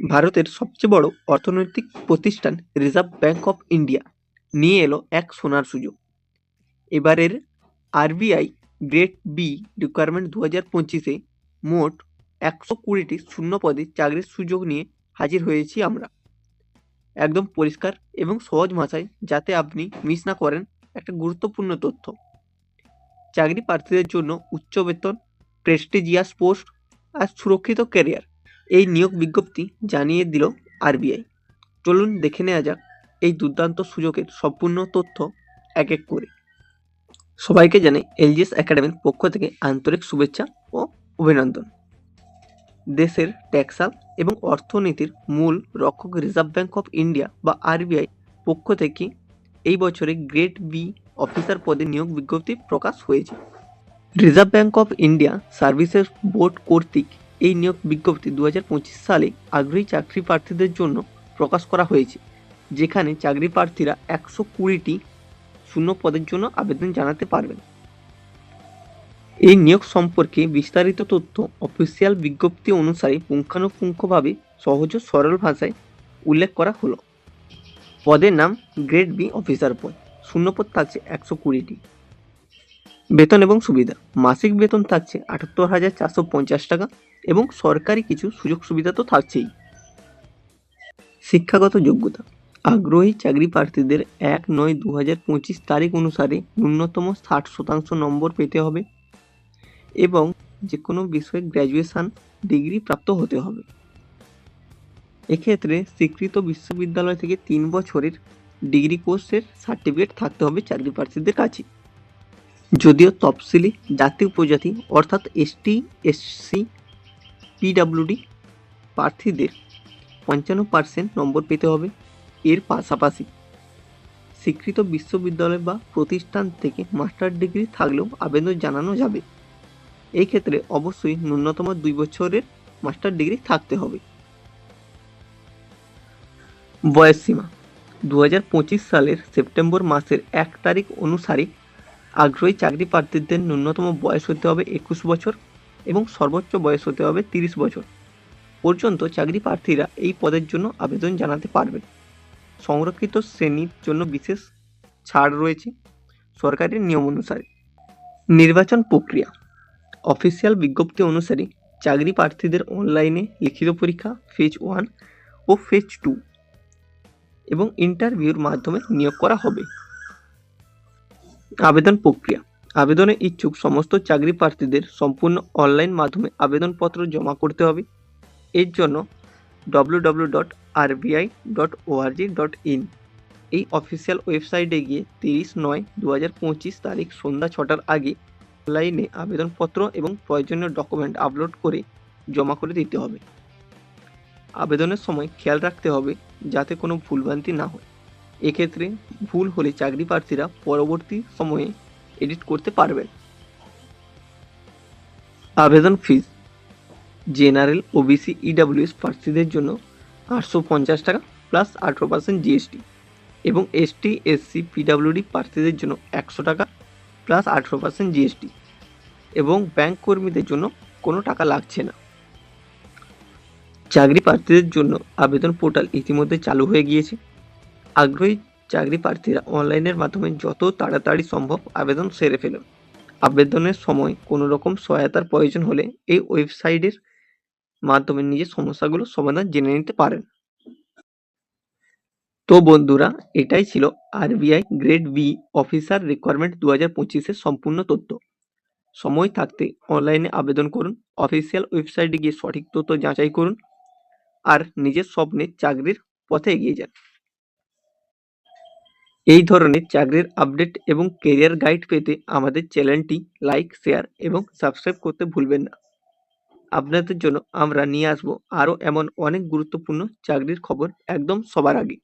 ভারতের সবচেয়ে বড় অর্থনৈতিক প্রতিষ্ঠান রিজার্ভ ব্যাঙ্ক অফ ইন্ডিয়া নিয়ে এলো এক সোনার সুযোগ। এবারের আরবিআই গ্রেড বি রিকোয়ারমেন্ট দু হাজার পঁচিশে মোট একশো কুড়িটি শূন্য পদে চাকরির সুযোগ নিয়ে হাজির হয়েছি আমরা। একদম পরিষ্কার এবং সহজ ভাষায় যাতে আপনি মিস না করেন একটা গুরুত্বপূর্ণ তথ্য। চাকরি প্রার্থীদের জন্য উচ্চ বেতন প্রেস্টিজিয়াস পোস্ট আর সুরক্ষিত ক্যারিয়ার এই নিয়োগ বিজ্ঞপ্তি জানিয়ে দিল আরবিআই। চলুন দেখে নেওয়া যাক এই দুর্দান্ত সুযোগের সম্পূর্ণ তথ্য এক এক করে। সবাইকে জানে এলজিএস একাডেমির পক্ষ থেকে আন্তরিক শুভেচ্ছা ও অভিনন্দন। দেশের ট্যাক্সাল এবং অর্থনীতির মূল রক্ষক রিজার্ভ ব্যাঙ্ক অফ ইন্ডিয়া বা আরবিআই পক্ষ থেকে এই বছরে গ্রেড বি অফিসার পদে নিয়োগ বিজ্ঞপ্তি প্রকাশ হয়েছে। Reserve Bank of India services board কর্তৃক এই নিয়োগ বিজ্ঞপ্তি দু হাজার পঁচিশ সালে আগ্রহী চাকরি প্রার্থীদের জন্য প্রকাশ করা হয়েছে, যেখানে চাকরি প্রার্থীরা একশো কুড়িটি শূন্য পদের জন্য আবেদন জানাতে পারবেন। এই নিয়োগ সম্পর্কে বিস্তারিত তথ্য অফিসিয়াল বিজ্ঞপ্তি অনুসারে পুঙ্খানুপুঙ্খভাবে সহজ সরল ভাষায় উল্লেখ করা হলো। পদের নাম গ্রেড বি অফিসার পদ শূন্যপদ থাকছে একশো কুড়িটি। বেতন এবং সুবিধা। মাসিক বেতন থাকছে আটাত্তর হাজার চারশো পঞ্চাশ টাকা এবং সরকারি কিছু সুযোগ সুবিধা তো থাকছেই। শিক্ষাগত যোগ্যতা। আগ্রহী চাকরি প্রার্থীদের এক নয় দু হাজার পঁচিশ তারিখ অনুসারে ন্যূনতম ষাট শতাংশ নম্বর পেতে হবে এবং যে কোনো বিষয়ে গ্র্যাজুয়েশান ডিগ্রি প্রাপ্ত হতে হবে। এক্ষেত্রে স্বীকৃত বিশ্ববিদ্যালয় থেকে তিন বছরের ডিগ্রি কোর্সের সার্টিফিকেট থাকতে হবে চাকরি প্রার্থীদের কাছে। যদিও তফসিলি জাতি উপজাতি, অর্থাৎ এসটি এসসি পিডাব্লিউডি প্রার্থীদের পঞ্চান্ন পার্সেন্ট নম্বর পেতে হবে। এর পাশাপাশি স্বীকৃত বিশ্ববিদ্যালয় বা প্রতিষ্ঠান থেকে মাস্টার ডিগ্রি থাকলেও আবেদন জানানো যাবে। এই ক্ষেত্রে অবশ্যই ন্যূনতম দুই বছরের মাস্টার ডিগ্রি থাকতে হবে। বয়স সীমা দু সালের সেপ্টেম্বর মাসের এক তারিখ অনুসারে আগ্রহী চাকরি প্রার্থীদের ন্যূনতম বয়স হতে হবে একুশ বছর এবং সর্বোচ্চ বয়স হতে হবে তিরিশ বছর পর্যন্ত চাকরি প্রার্থীরা এই পদের জন্য আবেদন জানাতে পারবেন। সংরক্ষিত শ্রেণির জন্য বিশেষ ছাড় রয়েছে সরকারের নিয়ম অনুসারে। নির্বাচন প্রক্রিয়া। অফিসিয়াল বিজ্ঞপ্তি অনুসারে চাকরি প্রার্থীদের অনলাইনে লিখিত পরীক্ষা ফেজ ওয়ান ও ফেজ টু এবং ইন্টারভিউর মাধ্যমে নিয়োগ করা হবে। আবেদন প্রক্রিয়া। আবেদনে ইচ্ছুক সমস্ত চাকরি প্রার্থীদের সম্পূর্ণ অনলাইন মাধ্যমে আবেদনপত্র জমা করতে হবে। এর জন্য W dot dot dot in এই অফিসিয়াল ওয়েবসাইটে গিয়ে তিরিশ নয় দু হাজার পঁচিশ তারিখ সন্ধ্যা ছটার আগে অনলাইনে আবেদনপত্র এবং প্রয়োজনীয় ডকুমেন্ট আপলোড করে জমা করে দিতে হবে। আবেদনের সময় খেয়াল রাখতে হবে যাতে কোনো ভুলভ্রান্তি না হয়। এক্ষেত্রে ভুল হলে চাকরি প্রার্থীরা পরবর্তী সময়ে এডিট করতে পারবেন। আবেদন ফিস জেনারেল ওবিসি ইডাব্লিউএস প্রার্থীদের জন্য আটশো পঞ্চাশ টাকা প্লাস আঠেরো পার্সেন্ট জিএসটি এবং এসটি এসসি পিডাব্লিউডি প্রার্থীদের জন্য একশো টাকা প্লাস আঠেরো পার্সেন্ট জিএসটি এবং ব্যাংক কর্মীদের জন্য কোনো টাকা লাগছে না। চাকরি প্রার্থীদের জন্য আবেদন পোর্টাল ইতিমধ্যে চালু হয়ে গিয়েছে। আগ্রহী চাকরি প্রার্থীরা অনলাইনের মাধ্যমে যত তাড়াতাড়ি সম্ভব আবেদন সেরে ফেলুন। আবেদনের সময় কোনো রকম সহায়তার প্রয়োজন হলে এই ওয়েবসাইটের মাধ্যমে নিজের সমস্যাগুলো সমাধান জেনে নিতে পারেন। তো বন্ধুরা, এটাই ছিল RBI grade B officer requirement দু হাজার পঁচিশের সম্পূর্ণ তথ্য। সময় থাকতে অনলাইনে আবেদন করুন, অফিসিয়াল ওয়েবসাইটে গিয়ে সঠিক তথ্য যাচাই করুন, আর নিজের স্বপ্নের চাকরির পথে এগিয়ে যান। এই ধরনের চাকরির আপডেট এবং কেরিয়ার গাইড পেতে আমাদের চ্যানেলটি লাইক শেয়ার এবং সাবস্ক্রাইব করতে ভুলবেন না। আপনাদের জন্য আমরা নিয়ে আসব আরও এমন অনেক গুরুত্বপূর্ণ চাকরির খবর একদম সবার আগে।